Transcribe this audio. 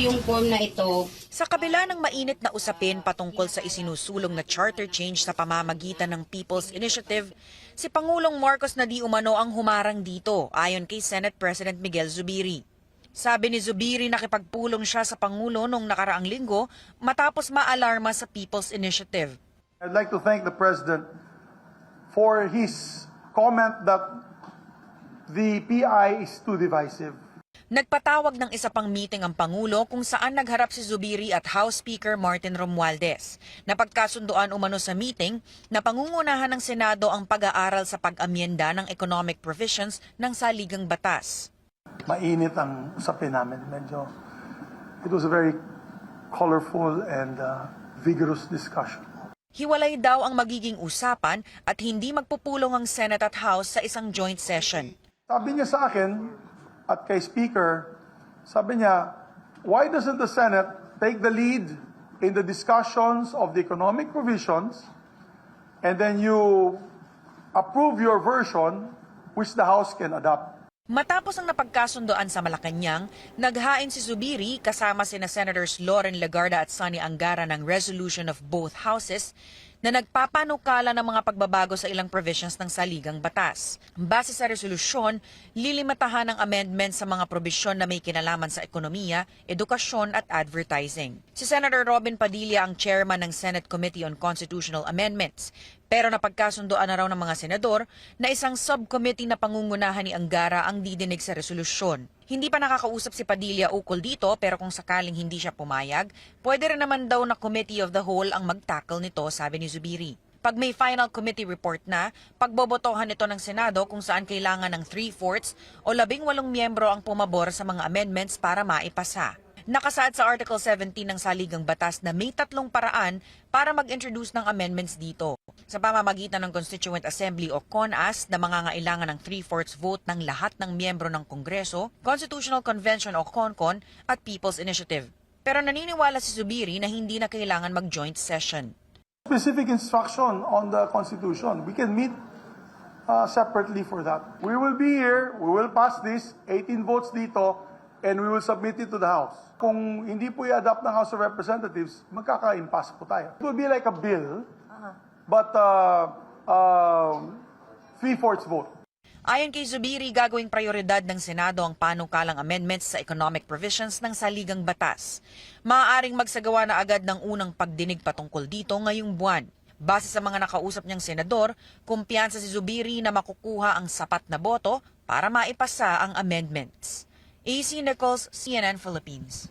yung form na ito. Sa kabila ng mainit na usapin patungkol sa isinusulong na charter change sa pamamagitan ng People's Initiative, si Pangulong Marcos na di umano ang humarang dito ayon kay Senate President Miguel Zubiri. Sabi ni Zubiri nakipagpulong siya sa Pangulo noong nakaraang linggo matapos maalarma sa People's Initiative. I'd like to thank the President for his comment that the PI is too divisive. Nagpatawag ng isa pang meeting ang Pangulo kung saan nagharap si Zubiri at House Speaker Martin Romualdez. Napagkasundoan umano sa meeting na pangungunahan ng Senado ang pag-aaral sa pag-amyenda ng economic provisions ng saligang batas. Mainit ang usapin namin. Medyo, it was a very colorful and uh, vigorous discussion. Hiwalay daw ang magiging usapan at hindi magpupulong ang Senate at House sa isang joint session. Sabi niya sa akin at kay Speaker, sabi niya, why doesn't the Senate take the lead in the discussions of the economic provisions and then you approve your version which the House can adopt? Matapos ang napagkasundoan sa Malacanang, naghain si Zubiri kasama sina Senators Loren Legarda at Sonny Angara ng resolution of both houses na nagpapanukala ng mga pagbabago sa ilang provisions ng saligang batas. Base sa resolusyon, lilimatahan ng amendment sa mga probisyon na may kinalaman sa ekonomiya, edukasyon at advertising. Si Senator Robin Padilla ang chairman ng Senate Committee on Constitutional Amendments. Pero napagkasundoan na raw ng mga senador na isang subcommittee na pangungunahan ni Angara ang didinig sa resolusyon. Hindi pa nakakausap si Padilla ukol dito pero kung sakaling hindi siya pumayag, pwede rin naman daw na committee of the whole ang mag-tackle nito, sabi ni Zubiri. Pag may final committee report na, pagbobotohan ito ng Senado kung saan kailangan ng 3-fourths o labing walong miyembro ang pumabor sa mga amendments para maipasa. Nakasaad sa Article 17 ng Saligang Batas na may tatlong paraan para mag-introduce ng amendments dito. Sa pamamagitan ng Constituent Assembly o CONAS na mangangailangan ng 3-fourths vote ng lahat ng miyembro ng Kongreso, Constitutional Convention o CONCON at People's Initiative. Pero naniniwala si Zubiri na hindi na kailangan mag-joint session. Specific instruction on the Constitution. We can meet uh, separately for that. We will be here, we will pass this, 18 votes dito, and we will submit it to the House. Kung hindi po i-adapt ng House of Representatives, magkaka-impasse po tayo. It will be like a bill, but uh, uh, three-fourths vote. Ayon kay Zubiri, gagawing prioridad ng Senado ang panukalang amendments sa economic provisions ng saligang batas. Maaaring magsagawa na agad ng unang pagdinig patungkol dito ngayong buwan. Base sa mga nakausap niyang senador, kumpiyansa si Zubiri na makukuha ang sapat na boto para maipasa ang amendments. AC Nichols, CNN Philippines.